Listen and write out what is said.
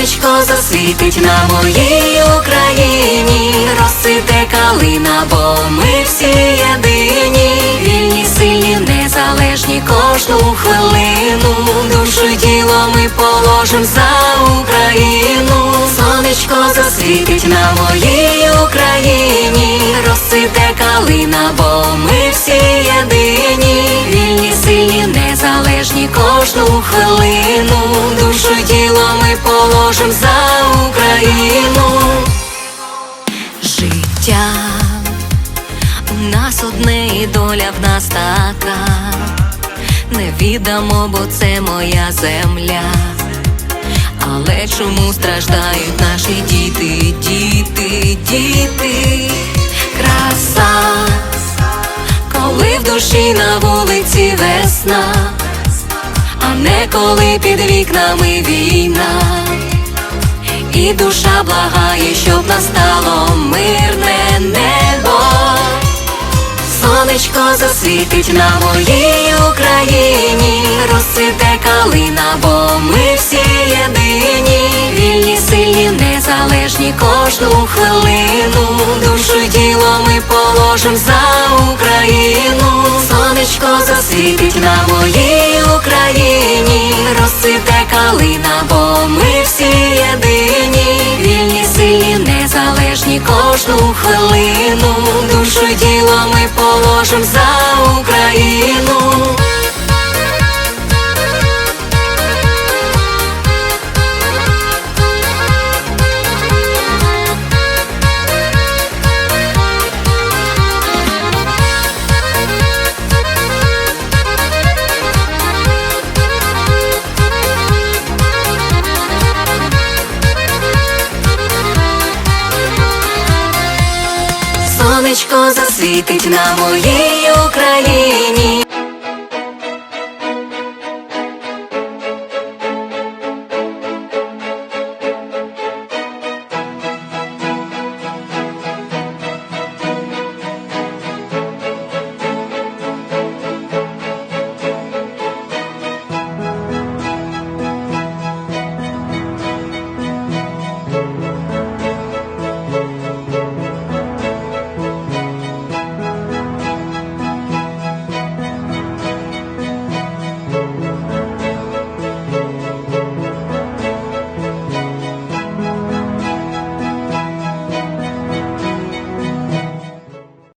Сонечко засвітить на моїй Україні, розцвіте калина, бо ми всі єдині, вільні, сильні, незалежні кожну хвилину. Душу й тіло ми положим за Україну. Сонечко засвітить на моїй Україні, розцвіте калина, бо ми всі єдині, вільні, сильні, незалежні кожну хвилину. Душу тіло ми положим за Україну. Життя у нас одне і доля в нас така. Не віддамо, бо це моя земля. Але чому страждають наші діти, діти, діти? Краса, коли в душі на вулиці весна, а не коли під вікнами війна. І душа благає, щоб настало мирне небо. Сонечко засвітить на моїй Україні, розцвіте калина, бо ми всі єдині, вільні, сильні, незалежні кожну хвилину. Душу й тіло ми положим за Україну. Сонечко засвітить на моїй кожну хвилину. Душу тіло ми положим за сонечко засвітить на моїй Україні.